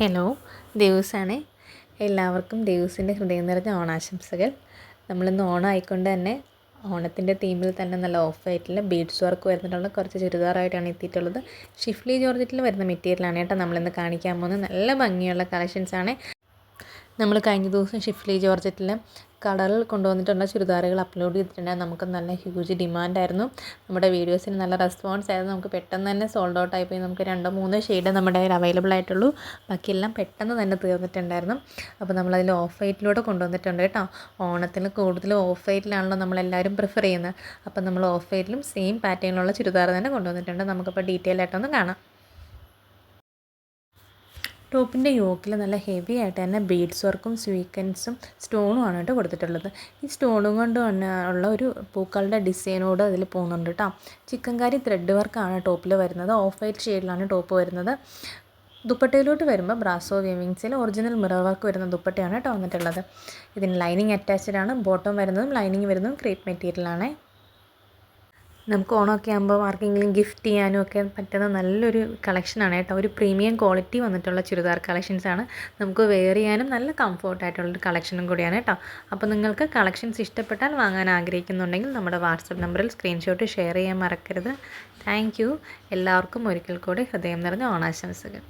Hello ദേവൂസാണ്. എല്ലാവർക്കും ദേവൂസിന്റെ ഹൃദയം നിറഞ്ഞ ഓണാശംസകൾ. നമ്മളിന്ന് ഓണം ആയിക്കൊണ്ട് തന്നെ ഓണത്തിന്റെ തീമിൽ തന്നെ നല്ല ഓഫ് ആയിട്ടുള്ള ബീഡ്സ് വർക്ക് വരുന്നിട്ടുള്ള കുറച്ച് ചുരിദാറായിട്ടാണ് എത്തിയിട്ടുള്ളത്. ഷിഫ്ലി ജോർജറ്റിൽ വരുന്ന മെറ്റീരിയലാണ് കേട്ടോ നമ്മളിന്ന് കാണിക്കാൻ പോകുന്നത്. നല്ല ഭംഗിയുള്ള കളക്ഷൻസാണ്. നമ്മൾ കഴിഞ്ഞ ദിവസം ഷിഫ്ലി ജോർജറ്റിൽ കളറിൽ കൊണ്ടുവന്നിട്ടുള്ള ചുരിദാറുകൾ അപ്ലോഡ് ചെയ്തിട്ടുണ്ട്. നമുക്ക് നല്ല ഹ്യൂജ് ഡിമാൻഡായിരുന്നു നമ്മുടെ വീഡിയോസിന് നല്ല റെസ്പോൺസ് ആയിരുന്നു. നമുക്ക് പെട്ടെന്ന് തന്നെ സോൾഡ് ഔട്ട് ആയിപ്പോയി നമുക്ക് രണ്ടോ മൂന്നോ ഷെയ്ഡ് നമ്മുടെ കയ്യിൽ അവൈലബിൾ ആയിട്ടുള്ളൂ. ബാക്കിയെല്ലാം പെട്ടെന്ന് തന്നെ തീർന്നിട്ടുണ്ടായിരുന്നു. അപ്പോൾ നമ്മളതിൽ ഓഫ് വൈറ്റിലൂടെ കൊണ്ടുവന്നിട്ടുണ്ട് കേട്ടോ. ഓണത്തിന് കൂടുതലും ഓഫ് വൈറ്റിലാണല്ലോ നമ്മളെല്ലാവരും പ്രിഫർ ചെയ്യുന്നത്. അപ്പോൾ നമ്മൾ ഓഫ് വൈറ്റിലും സെയിം പാറ്റേണിലുള്ള ചുരിദാർ തന്നെ കൊണ്ടുവന്നിട്ടുണ്ട്. നമുക്കപ്പോൾ ഡീറ്റെയിൽ ആയിട്ടൊന്ന് കാണാം. ടോപ്പിന്റെ യോക്കിൽ നല്ല ഹെവി ആയിട്ട് തന്നെ ബീഡ്സ് വർക്കും സ്വീക്കൻസും സ്റ്റോണും ആണ് കേട്ടോ കൊടുത്തിട്ടുള്ളത്. ഈ സ്റ്റോണും കൊണ്ട് തന്നെ ഉള്ള ഒരു പൂക്കളുടെ ഡിസൈനോട് അതിൽ പോകുന്നുണ്ട് കേട്ടോ. ചിക്കൻകാരി ത്രെഡ് വർക്കാണ് ടോപ്പിൽ വരുന്നത്. ഓഫ് വൈറ്റ് ഷെയ്ഡിലാണ് ടോപ്പ് വരുന്നത്. ദുപ്പട്ടയിലോട്ട് വരുമ്പോൾ ബ്രാസോ വീവിങ്സിൽ ഒറിജിനൽ മിറർ വർക്ക് വരുന്ന ദുപ്പട്ടയാണ് കേട്ടോ വന്നിട്ടുള്ളത്. ഇതിന് ലൈനിങ് അറ്റാച്ച്ഡ് ആണ്. ബോട്ടം വരുന്നതും ലൈനിങ് വരുന്നതും ക്രീപ്പ് മെറ്റീരിയലാണ് നമുക്ക് ഓണമൊക്കെ ആകുമ്പോൾ ആർക്കെങ്കിലും ഗിഫ്റ്റ് ചെയ്യാനും ഒക്കെ പറ്റുന്ന നല്ലൊരു കളക്ഷനാണ് കേട്ടോ. ഒരു പ്രീമിയം ക്വാളിറ്റി വന്നിട്ടുള്ള ചുരിദാർ കളക്ഷൻസാണ് നമുക്ക് വെയർ ചെയ്യാനും നല്ല കംഫോർട്ടായിട്ടുള്ളൊരു കളക്ഷനും കൂടിയാണ് കേട്ടോ. അപ്പോൾ നിങ്ങൾക്ക് കളക്ഷൻസ് ഇഷ്ടപ്പെട്ടാൽ വാങ്ങാൻ ആഗ്രഹിക്കുന്നുണ്ടെങ്കിൽ നമ്മുടെ വാട്സപ്പ് നമ്പറിൽ സ്ക്രീൻഷോട്ട് ഷെയർ ചെയ്യാൻ മറക്കരുത്. താങ്ക് എല്ലാവർക്കും ഒരിക്കൽ കൂടി ഹൃദയം നിറഞ്ഞ ഓണാശംസകൾ.